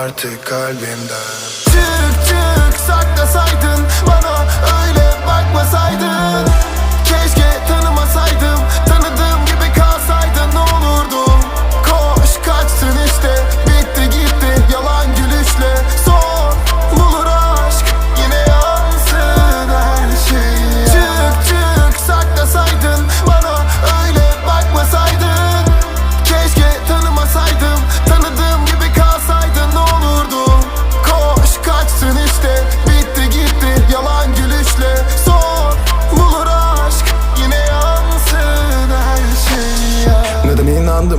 Artık kalbimden.